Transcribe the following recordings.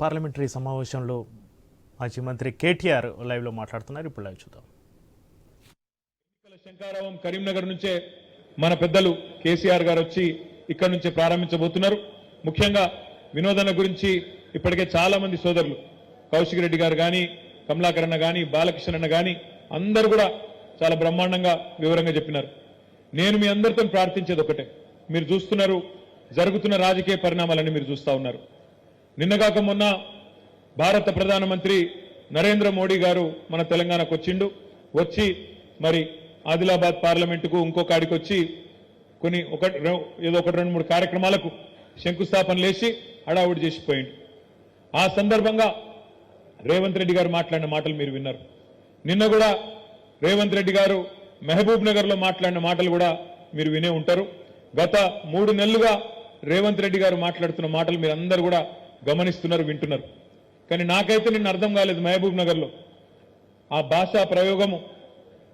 Parliamentary సమావేశంలో మాజీ మంత్రి కేటీఆర్ లైవ్లో మాట్లాడుతున్నారు. ఇప్పుడు లైవ్ చూద్దాం. శంకారావం కరీంనగర్ నుంచే మన పెద్దలు కేసీఆర్ గారు వచ్చి ఇక్కడ నుంచే ప్రారంభించబోతున్నారు. ముఖ్యంగా వినోదన గురించి ఇప్పటికే చాలా మంది సోదరులు కౌశిక్ రెడ్డి గారు కానీ కమలాకరణ గాని బాలకృష్ణ అన్న గాని అందరూ కూడా చాలా బ్రహ్మాండంగా వివరంగా చెప్పినారు. నేను మీ అందరితో ప్రార్థించేది ఒకటే. మీరు చూస్తున్నారు జరుగుతున్న రాజకీయ పరిణామాలన్నీ మీరు చూస్తా ఉన్నారు. నిన్నగాక మొన్న భారత ప్రధానమంత్రి నరేంద్ర మోడీ గారు మన తెలంగాణకు వచ్చిండు. వచ్చి మరి ఆదిలాబాద్ పార్లమెంటుకు ఇంకో కాడికి వచ్చి కొన్ని ఒక ఏదో ఒకటి రెండు మూడు కార్యక్రమాలకు శంకుస్థాపన లేచి హడావుడి చేసిపోయిండు. ఆ సందర్భంగా రేవంత్ రెడ్డి గారు మాట్లాడిన మాటలు మీరు విన్నారు. నిన్న కూడా రేవంత్ రెడ్డి గారు మహబూబ్ నగర్లో మాట్లాడిన మాటలు కూడా మీరు వినే ఉంటారు. గత మూడు నెలలుగా రేవంత్ రెడ్డి గారు మాట్లాడుతున్న మాటలు మీరు అందరు కూడా గమనిస్తున్నారు వింటున్నారు. కానీ నాకైతే నిన్న అర్థం కాలేదు మహబూబ్ నగర్లో. ఆ భాషా ప్రయోగము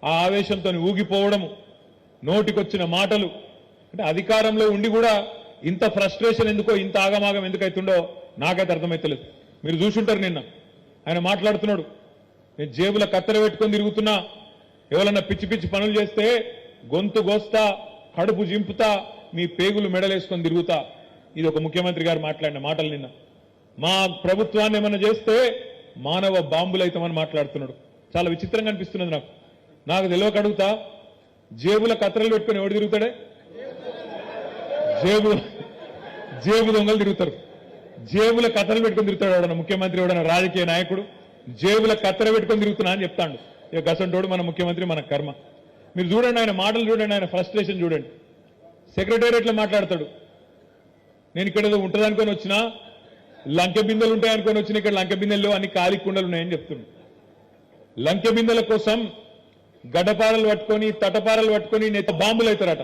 ఆ ఆవేశంతో ఊగిపోవడము నోటికొచ్చిన మాటలు అంటే అధికారంలో ఉండి కూడా ఇంత ఫ్రస్ట్రేషన్ ఎందుకో ఇంత ఆగమాగం ఎందుకైతుండో నాకైతే అర్థమైతలేదు మీరు చూసుంటారు నిన్న. ఆయన మాట్లాడుతున్నాడు. నేను జేబుల కత్తెర పెట్టుకొని తిరుగుతున్నా. ఎవరన్నా పిచ్చి పిచ్చి పనులు చేస్తే గొంతు గోస్తా కడుపు జింపుతా మీ పేగులు మెడలేసుకొని తిరుగుతా. ఇది ఒక ముఖ్యమంత్రి గారు మాట్లాడిన మాటలు నిన్న. మా ప్రభుత్వాన్ని ఏమన్నా చేస్తే మానవ బాంబులైతామని మాట్లాడుతున్నాడు. చాలా విచిత్రంగా అనిపిస్తున్నది నాకు. నాకు తెలియక అడుగుతా జేబుల కత్తెరలు పెట్టుకొని ఎవడు తిరుగుతాడే? జేబు జేబు దొంగలు తిరుగుతారు. జేబుల కత్తలు పెట్టుకుని తిరుగుతాడు ఎవడన్నా ముఖ్యమంత్రి ఎవడన్నా రాజకీయ నాయకుడు? జేబుల కత్తెర పెట్టుకొని తిరుగుతున్నా అని చెప్తాడు. ఇక గసంటోడు మన ముఖ్యమంత్రి మన కర్మ. మీరు చూడండి ఆయన మాటలు చూడండి ఆయన ఫ్రస్ట్రేషన్ చూడండి. సెక్రటేరియట్లో మాట్లాడతాడు. నేను ఇక్కడ ఏదో ఉంటుంది వచ్చినా లంకె బిందెలు ఉంటాయనుకొని వచ్చిన ఇక్కడ లంకె బిందెల్లో అన్ని ఖాళీ కుండలు ఉన్నాయని చెప్తున్నాడు లంకె బిందెల కోసం గడ్డపారలు పట్టుకొని తటపారలు పట్టుకొని నేత బాంబులు అవుతారట.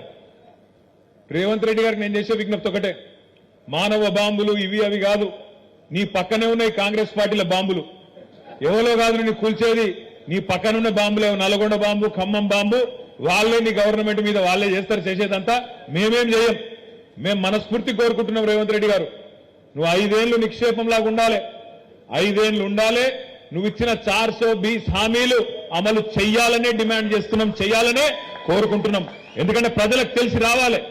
రేవంత్ రెడ్డి గారికి నేను చేసే విజ్ఞప్తి ఒకటే. మానవ బాంబులు ఇవి అవి కాదు. నీ పక్కనే ఉన్నాయి కాంగ్రెస్ పార్టీల బాంబులు. ఎవరో కాదు నీ కూల్చేది. నీ పక్కనున్న బాంబులే. నల్గొండ బాంబు ఖమ్మం బాంబు వాళ్ళే నీ గవర్నమెంట్ మీద వాళ్ళే చేస్తారు చేసేదంతా. మేమేం చేయం? మేము మనస్ఫూర్తి కోరుకుంటున్నాం రేవంత్ రెడ్డి గారు. నువ్వు ఐదేళ్ళు నిక్షేపంలాగా ఉండాలి. ఐదేళ్ళు ఉండాలి. నువ్వు ఇచ్చిన చార్ సో బీస్ హామీలు అమలు చెయ్యాలనే డిమాండ్ చేస్తున్నాం చేయాలనే కోరుకుంటున్నాం. ఎందుకంటే ప్రజలకు తెలిసి రావాలి.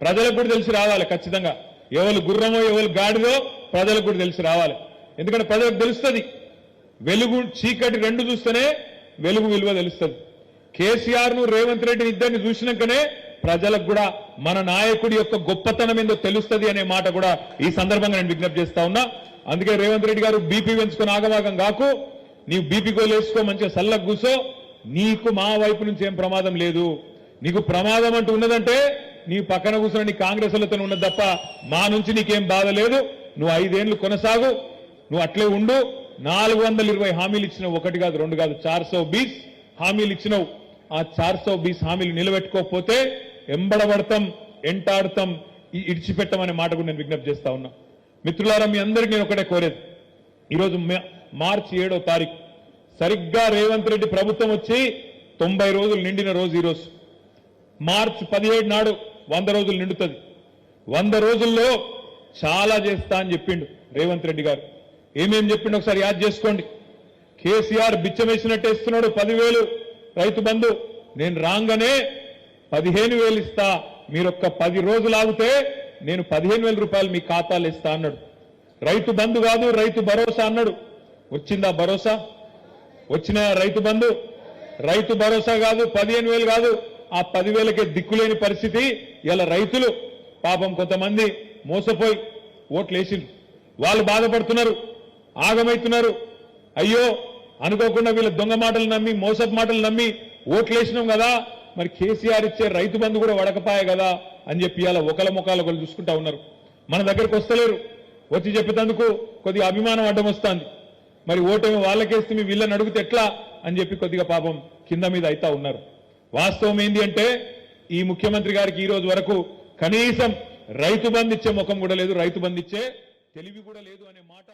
ప్రజలకు కూడా తెలిసి రావాలి ఖచ్చితంగా. ఎవరు గుర్రమో ఎవరు గాడిదో ప్రజలకు కూడా తెలిసి రావాలి. ఎందుకంటే ప్రజలకు తెలుస్తుంది. వెలుగు చీకటి రెండు చూస్తేనే వెలుగు విలువ తెలుస్తుంది. కేసీఆర్ను రేవంత్ రెడ్డి ఇద్దరిని చూసినాకనే ప్రజలకు కూడా మన నాయకుడి యొక్క గొప్పతనం ఏందో తెలుస్తుంది అనే మాట కూడా ఈ సందర్భంగా నేను విజ్ఞప్తి చేస్తా ఉన్నా. అందుకే రేవంత్ రెడ్డి గారు బీపీ పెంచుకొని ఆగమాగం కాకు. నీవు బీపీ గోలేసుకో మంచిగా సల్లకు కూసో. నీకు మా వైపు నుంచి ఏం ప్రమాదం లేదు. నీకు ప్రమాదం అంటూ ఉన్నదంటే నీ పక్కన కూర్చున్న నీ కాంగ్రెస్లతో ఉన్నది తప్ప మా నుంచి నీకేం బాధ లేదు. నువ్వు ఐదేళ్ళు కొనసాగు. నువ్వు అట్లే ఉండు. నాలుగు వందల ఇరవై హామీలు ఇచ్చినావు. ఒకటి కాదు రెండు కాదు చార్ సో బీస్ హామీలు ఇచ్చినావు. ఆ చార్ సో బీస్ హామీలు నిలబెట్టుకోకపోతే ఎంబడబడతాం ఎంటాడతాం ఈ- ఇడిచిపెట్టమనే మాట కూడా నేను విజ్ఞప్తి చేస్తా ఉన్నా. మిత్రులారా మీ అందరికీ నేను ఒకటే కోరేది. ఈరోజు మార్చి ఏడో తారీఖు సరిగ్గా రేవంత్ రెడ్డి ప్రభుత్వం వచ్చి తొంభై రోజులు నిండిన రోజు ఈరోజు. మార్చి పదిహేడు నాడు వంద రోజులు నిండుతుంది. వంద రోజుల్లో చాలా చేస్తా అని చెప్పిండు రేవంత్ రెడ్డి గారు. ఏమేం చెప్పిండు ఒకసారి యాద్ చేసుకోండి. కేసీఆర్ బిచ్చమేసినట్టు ఇస్తున్నాడు పదివేలు రైతు బంధు. నేను రాగానే పదిహేను వేలు ఇస్తా మీరు ఒక్క పది రోజులు ఆగితే నేను పదిహేను వేల రూపాయలు మీ ఖాతాలు ఇస్తా అన్నాడు. రైతు బంధు కాదు రైతు భరోసా అన్నాడు. వచ్చిందా భరోసా? వచ్చిన రైతు బంధు? రైతు భరోసా కాదు పదిహేను వేలు కాదు. ఆ పదివేలకే దిక్కులేని పరిస్థితి. ఇలా రైతులు పాపం కొంతమంది మోసపోయి ఓట్లు వేసిండ్రు వాళ్ళు బాధపడుతున్నారు ఆగమైతున్నారు. అయ్యో అనుకోకుండా వీళ్ళ దొంగ మాటలు నమ్మి మోసపు మాటలు నమ్మి ఓట్లు వేసినాం కదా. మరి కేసీఆర్ ఇచ్చే రైతు బంధు కూడా వడకపాయే కదా అని చెప్పి ఇలా ఒకల ముఖాలు ఒకరు చూసుకుంటా ఉన్నారు. మన దగ్గరకు వస్తలేరు. వచ్చి చెప్పేందుకు కొద్దిగా అభిమానం అడ్డం వస్తుంది. మరి ఓటమి వాళ్ళకేస్తే మీ వీళ్ళని అడిగితే ఎట్లా అని చెప్పి కొద్దిగా పాపం కింద మీద అయితా ఉన్నారు. వాస్తవం ఏంది అంటే ఈ ముఖ్యమంత్రి గారికి ఈ రోజు వరకు కనీసం రైతు బంధు ఇచ్చే ముఖం కూడా లేదు. రైతు బంధు ఇచ్చే తెలివి కూడా లేదు అనే మాట